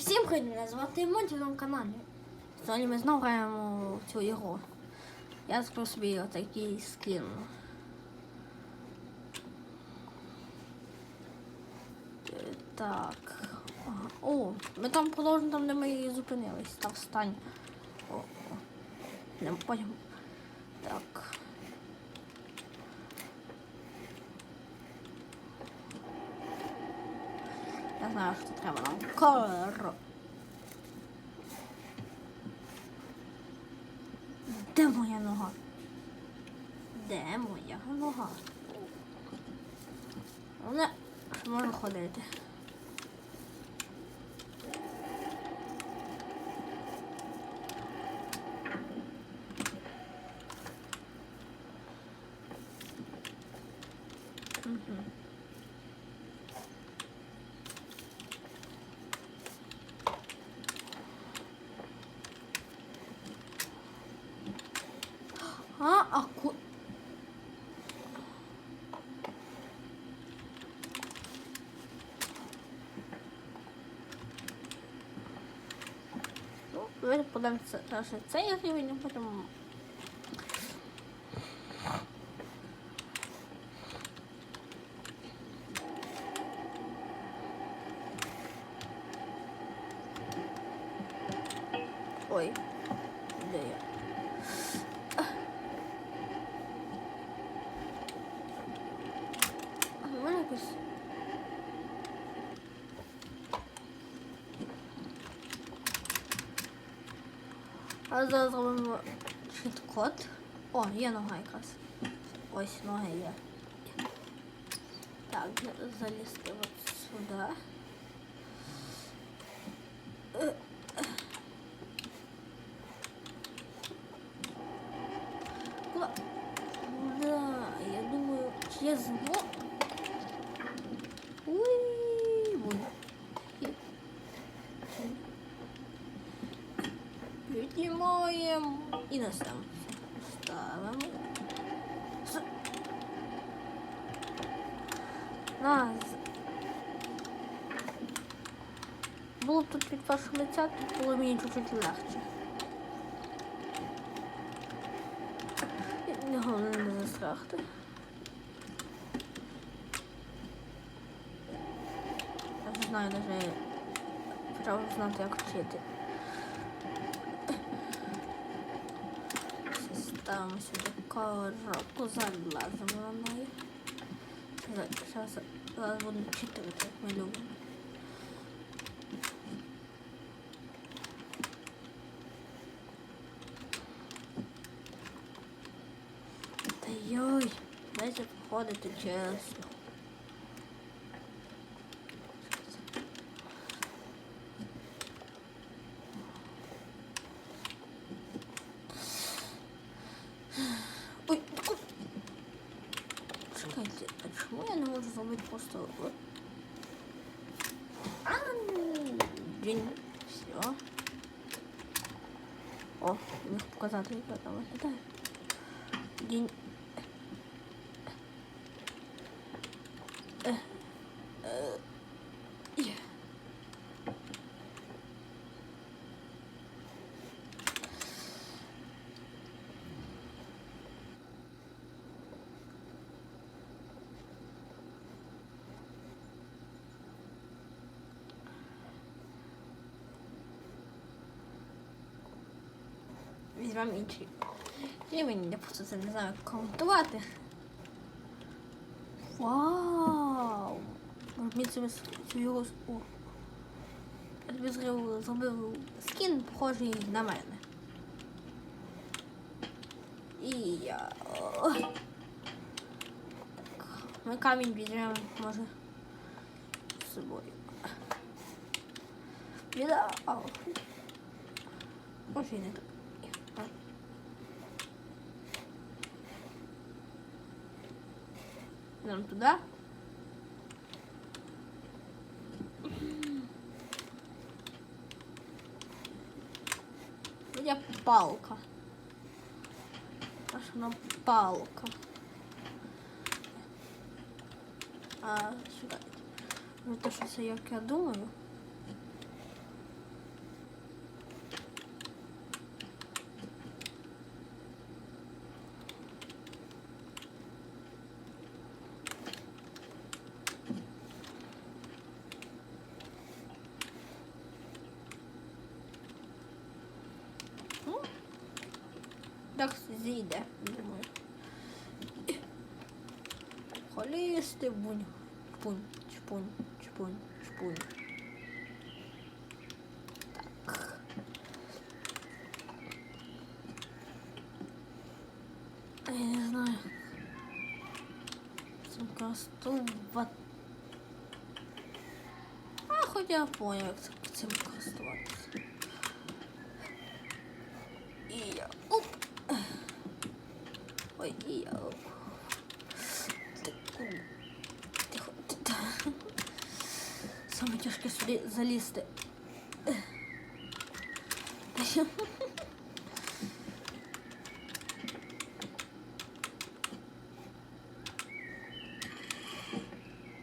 всім привіт, мене звати Монті на каналі. Сьогодні ми знову граємо в цю ігру. Я скажу собі отакий скін. Так. О, ми там продовжуємо там, де ми зупинились. Та встань. О, потім. Так. Я знаю, що треба нам. Кор. Де моя нога? Де моя нога? Вона може ходити. Мгм. А, а ку... Ну, давайте подивимося наше цей рівень, а потім... Ой, де я? В мене якось. А зараз зробимо чіт-код. О, є нога якраз. Ось ноги є. Так, залізти от сюди. Е, Куда? Да, я думаю, я змо... Уй, вон. Піднімаємо і на сам ставимо. Нас. Було б тут від вашого лиця, тут було мені чуть-чуть легше. Головне не застрахти. Я вже знаю, навіть почав знати, як вчити. Ставимо сюди коробку, залазимо на неї. Зараз буду читати, як ми любимо. Та йой, дайте походити чесно. Ой, таку- чекайте, а чому я не можу зробити просто? А, День. Все. О, у показати, як потом виглядає. День. Візьмемо інший рівень, я просто це не знаю, як коментувати. Вау! Мені це цю його о. Я тобі зробив, зробив скін, похожий на мене. І я. о. Так. Ми камінь візьмемо, може, з собою. Біда. Ау. Може і не так. А. Нам туда. Меня палка. Аж вона палка. А сюда. Ну то як я думаю. Зійде, думаю. Холісти бунь. Чпунь, чпунь, чпунь, чпунь. Так. Я не знаю. Цим користувати. А, хоч я понял, як цим користуватися. І я. Оп. Ой, і я. Оп. Ти куди? Тихо. ти- та. Саме тяжке сюди залізти.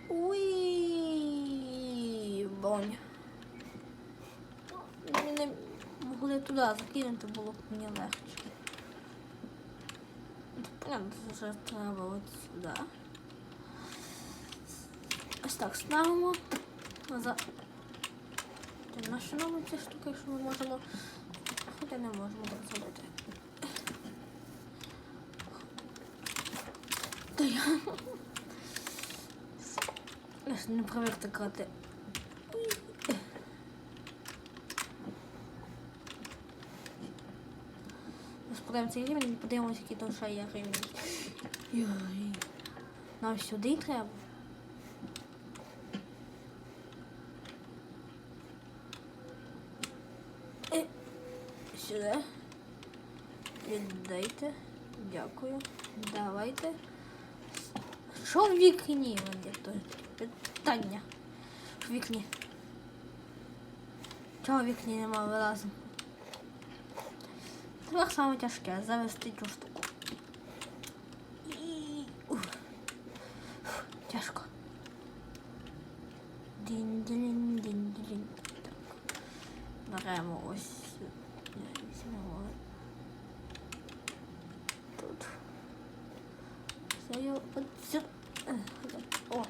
Уй, бонь. Ми не могли туди закинути, було б мені легше. Понятно, що треба от сюди. Ось так ставимо. Та Нащо нам ці штуки, якщо ми можемо. Хоча не можемо так зробити. Та я. Не привик так грати. Розпадаємо цей рівень і подивимося, який там ще є рівень. Нам сюди треба. Дякую. Давайте. Що в вікні вони то питання? В вікні. Чого в вікні нема вилазу? Тепер саме тяжке завести цю штуку. І... ух. Тяжко. Дінь-дінь, дінь-дінь. Так. Беремо ось. сю- Візьмемо тут. Це я оцю. О.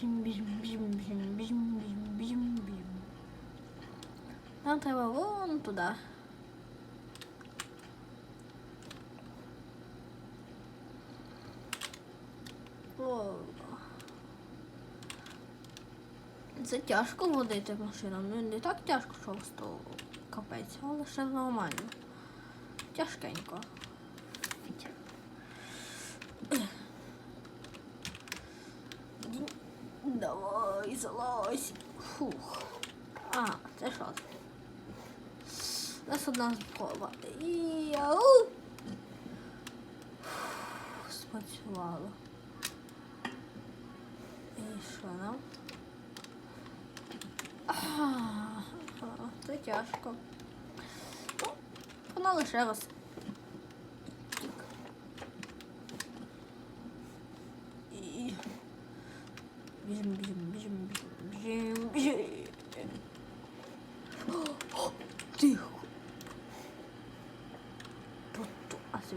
Біжим, біжим, біжим, біжим, біжим, біжим, біжим, біжим. Нам треба вон туди. Це тяжко водити машину. Ну не так тяжко, що капець, але ще нормально. Тяжкенько. Давай. Фух. А, це що? Нас одна спроба. І ау! Спрацювало. І що нам? Це тяжко. Ну, погнали ще раз. Тік. І... Біжим, біжим, біжим, біжим, біжим, біжим. О, Тихо. Тут, тут, а це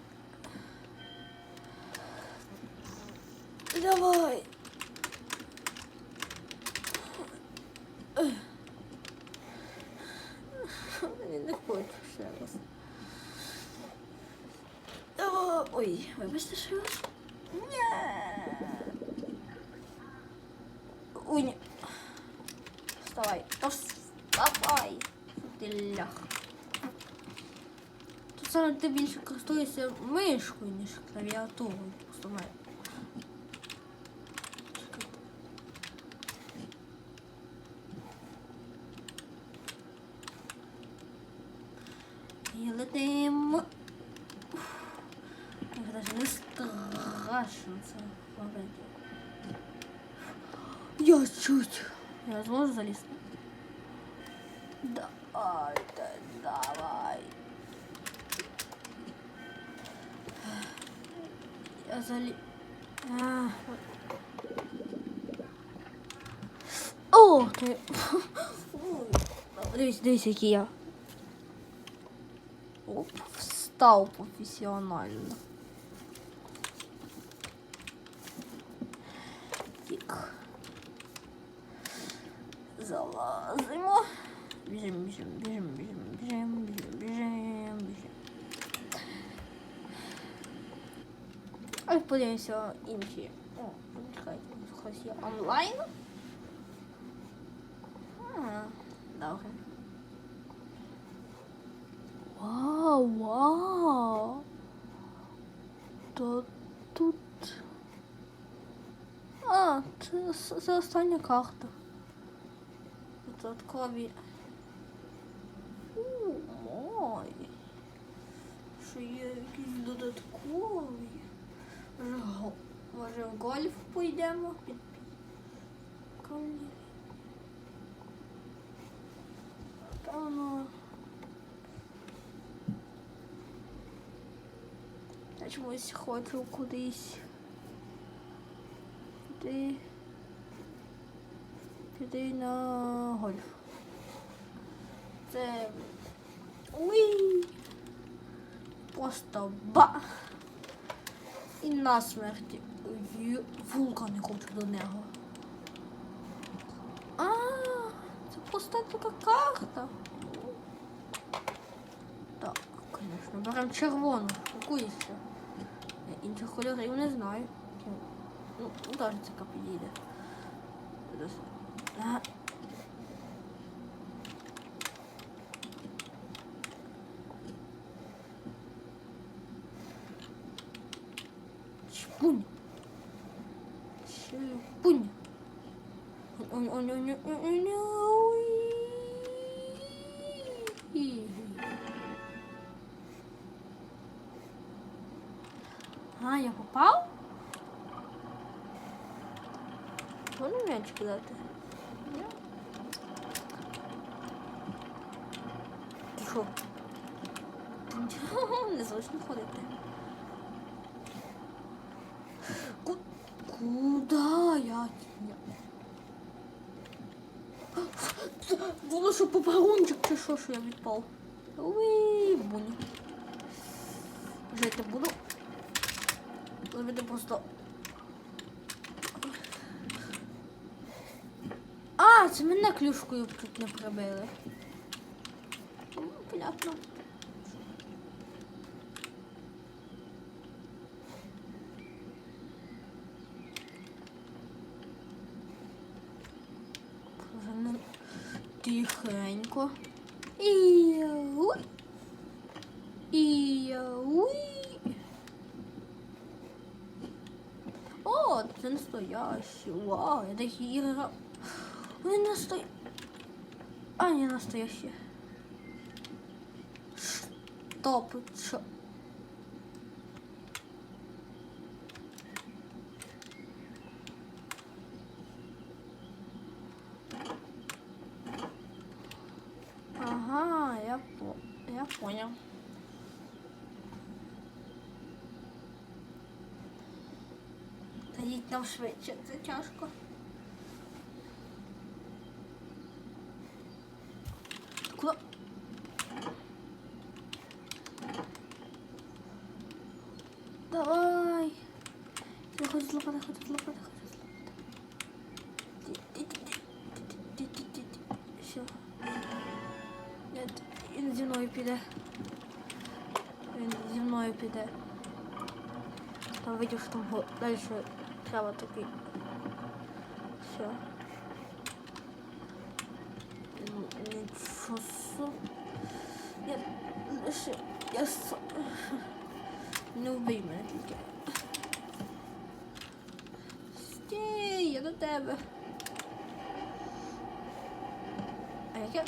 Ой, вибачте ще раз. Ні. Ой, ні. Вставай. Та вставай. Ти лях. Тут саме ти більше користуєшся мишкою, ніж клавіатурою. Просто Я чуть. Я зможу залізти? Давайте, давай. Я залі... А, О, ти. Дивись, дивись, який я. Оп, встав професіонально. Залазимо. Біжим, біжим, біжим, біжим, біжим, біжим, біжим, біжим. Ось подивимося інші. О, чекайте, хтось є онлайн. А, добре. Вау, вау. То тут. А, це, це остання карта. Додаткові. У, мой. Що є якісь додаткові. Може, в гольф пойдемо? Певно. Я чомусь хочу кудись. Піти. Піти на гольф. Це. Уй! Просто ба! І на смерті. Ой, не хочу до нього. А, це просто така карта. Так, звісно, беремо червону. Яку? Я інших кольорів не знаю. Ну, ця підійде. Чпунь. Чпунь. А, я попав? Можна м'яч кидати? Ні? Ти що? Незручно ходити. Ку- Куда я? Було, що попарунчик чи що, що я відпав. Уй, бунь. Жити буду. Ловити просто. А, це мене клюшкою тут не прибили. Ну, Понятно. Тихенько. І уй. І уй. О, це настоящий. Вау, я ігри. грав. Вони насто... А, не настоящі. Стоп, що? Ага, я, по... я понял. Та їдь нам швидше, це тяжко. Видів, що там далі треба такий. Все. Нічого собі. Я лише. Я с... Не вбий мене тільки. Я до тебе. А я.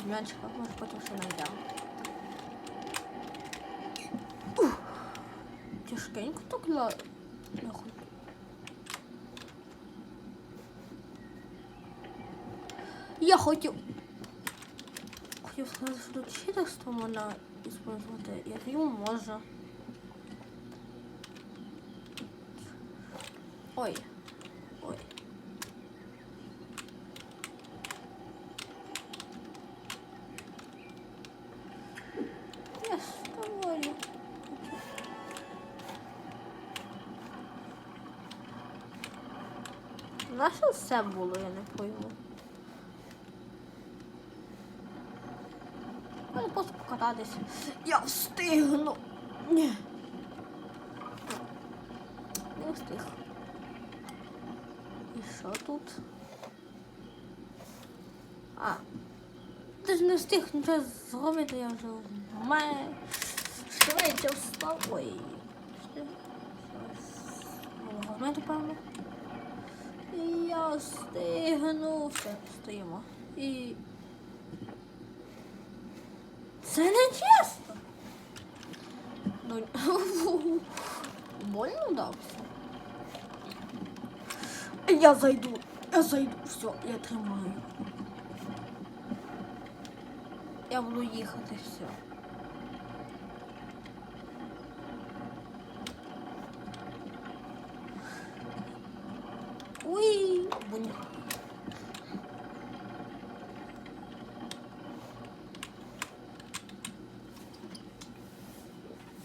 колись без м'ячика, може потім ще знайдемо. Ух, Тяжкенько так ла... нахуй. Я хотів... Хотів сказати, що тут читерство можна использовать ігру можна. Ой. Ой. На що все було, я не пойму. Мене просто покататися. Я встигну. Ні. Не встиг. І що тут? А. Ти ж не встиг нічого зробити, я вже має швидше встав. Ой. Що? Головне, певно. І я. Все, стоїмо. І. Це не чесно. Ну, больно вдався. Я зайду. Я зайду. Все, я тримаю. Я буду їхати, все.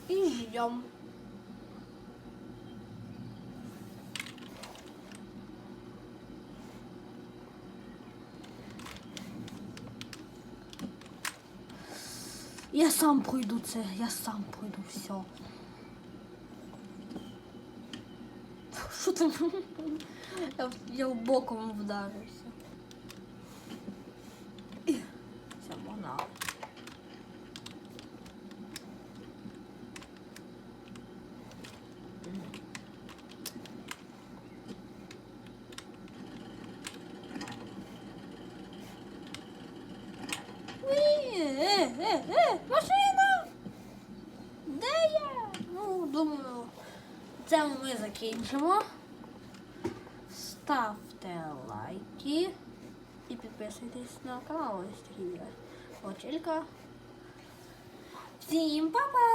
И ждем. Я сам пройду це, я сам пройду все. Що там? Я, я боком вдарився. І- Все, погнали. Ні, е, е, е, машина! Де я? Ну, думаю, це ми закінчимо. Ставте лайки і підписуйтесь на канал Сергія Очелька. Всім па-па!